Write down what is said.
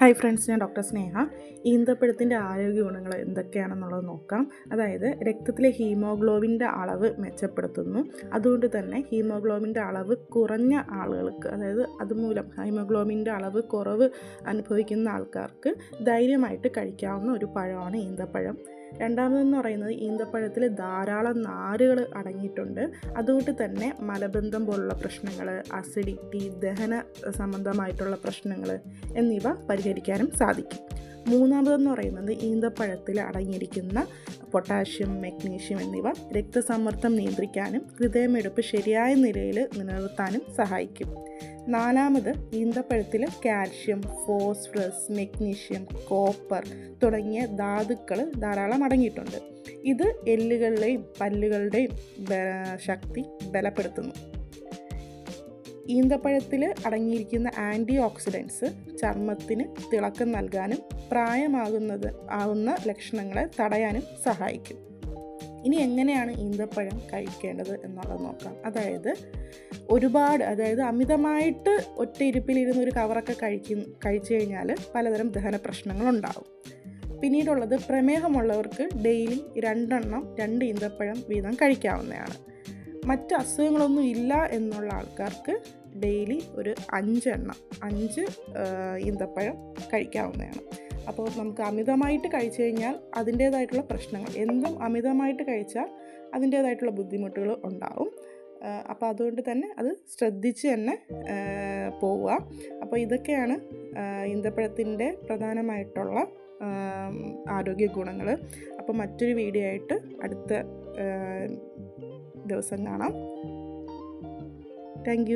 Hi friends ഞാൻ doctor Sneha. ഈന്തപ്പഴത്തിന്റെ ആരോഗ്യ ഗുണങ്ങൾ എന്തൊക്കെയാണെന്നുള്ളത് നോക്കാം. അതായത് രക്തത്തിലെ ഹീമോഗ്ലോബിന്റെ അളവ് മെച്ചപ്പെടുത്തുന്നു. അതുകൊണ്ട് തന്നെ ഹീമോഗ്ലോബിന്റെ അളവ് കുറഞ്ഞ ആളുകൾക്ക് അതായത് അതുമൂലം ഹീമോഗ്ലോബിന്റെ അളവ് കുറവ് അനുഭവിക്കുന്ന ആൾക്കാർക്ക് ധൈര്യമായിട്ട് കഴിക്കാവുന്ന ഒരു പഴമാണ് ഈന്തപ്പഴം. രണ്ടാമതെന്ന് പറയുന്നത് ഈന്തപ്പഴത്തിൽ ധാരാളം നാരുകൾ അടങ്ങിയിട്ടുണ്ട്. അതുകൊണ്ട് തന്നെ മലബന്ധം പോലുള്ള പ്രശ്നങ്ങൾ അസിഡിറ്റി ദഹന സംബന്ധമായിട്ടുള്ള പ്രശ്നങ്ങൾ എന്നിവ പരിഹരിക്കാനും സാധിക്കും. മൂന്നാമതെന്ന് പറയുന്നത് ഈന്തപ്പഴത്തിൽ അടങ്ങിയിരിക്കുന്ന പൊട്ടാഷ്യം മെഗ്നീഷ്യം എന്നിവ രക്തസമ്മർദ്ദം നിയന്ത്രിക്കാനും ഹൃദയമെടുപ്പ് ശരിയായ നിലയിൽ നിലനിർത്താനും സഹായിക്കും. നാലാമത് ഈന്തപ്പഴത്തിൽ കാൽഷ്യം ഫോസ്ഫറസ് മെഗ്നീഷ്യം കോപ്പർ തുടങ്ങിയ ധാതുക്കൾ ധാരാളം അടങ്ങിയിട്ടുണ്ട്. ഇത് എല്ലുകളുടെയും പല്ലുകളുടെയും ശക്തി ബലപ്പെടുത്തുന്നു. ഈന്തപ്പഴത്തിൽ അടങ്ങിയിരിക്കുന്ന ആന്റി ഓക്സിഡൻസ് ചർമ്മത്തിന് തിളക്കം നൽകാനും പ്രായമാകുന്നത് ആകുന്ന ലക്ഷണങ്ങളെ തടയാനും സഹായിക്കും. ഇനി എങ്ങനെയാണ് ഈന്തപ്പഴം കഴിക്കേണ്ടത് എന്നുള്ളത് നോക്കാം. അതായത് ഒരുപാട് അതായത് അമിതമായിട്ട് ഒറ്റ ഇരുപ്പിലിരുന്ന് ഒരു കവറൊക്കെ കഴിക്കും കഴിച്ചു കഴിഞ്ഞാൽ പലതരം ദഹന പ്രശ്നങ്ങളുണ്ടാവും. പിന്നീടുള്ളത് പ്രമേഹമുള്ളവർക്ക് ഡെയിലി രണ്ടെണ്ണം രണ്ട് ഈന്തപ്പഴം വീതം കഴിക്കാവുന്നതാണ്. മറ്റ് അസുഖങ്ങളൊന്നും ഇല്ല എന്നുള്ള ആൾക്കാർക്ക് ഡെയിലി ഒരു അഞ്ചെണ്ണം അഞ്ച് ഈന്തപ്പഴം കഴിക്കാവുന്നതാണ്. അപ്പോൾ നമുക്ക് അമിതമായിട്ട് കഴിച്ചു കഴിഞ്ഞാൽ അതിന്റേതായിട്ടുള്ള പ്രശ്നങ്ങൾ. എന്തും അമിതമായിട്ട് കഴിച്ചാൽ അതിന്റേതായിട്ടുള്ള ബുദ്ധിമുട്ടുകൾ ഉണ്ടാവും. അപ്പോൾ അതുകൊണ്ട് തന്നെ അത് ശ്രദ്ധിച്ച് തന്നെ പോവുക. അപ്പോൾ ഇതൊക്കെയാണ് ഇന്തപ്പഴത്തിന്റെ പ്രധാനമായിട്ടുള്ള ആരോഗ്യ ഗുണങ്ങൾ. അപ്പോൾ മറ്റൊരു വീഡിയോ ആയിട്ട് അടുത്ത ദിവസം കാണാം. താങ്ക്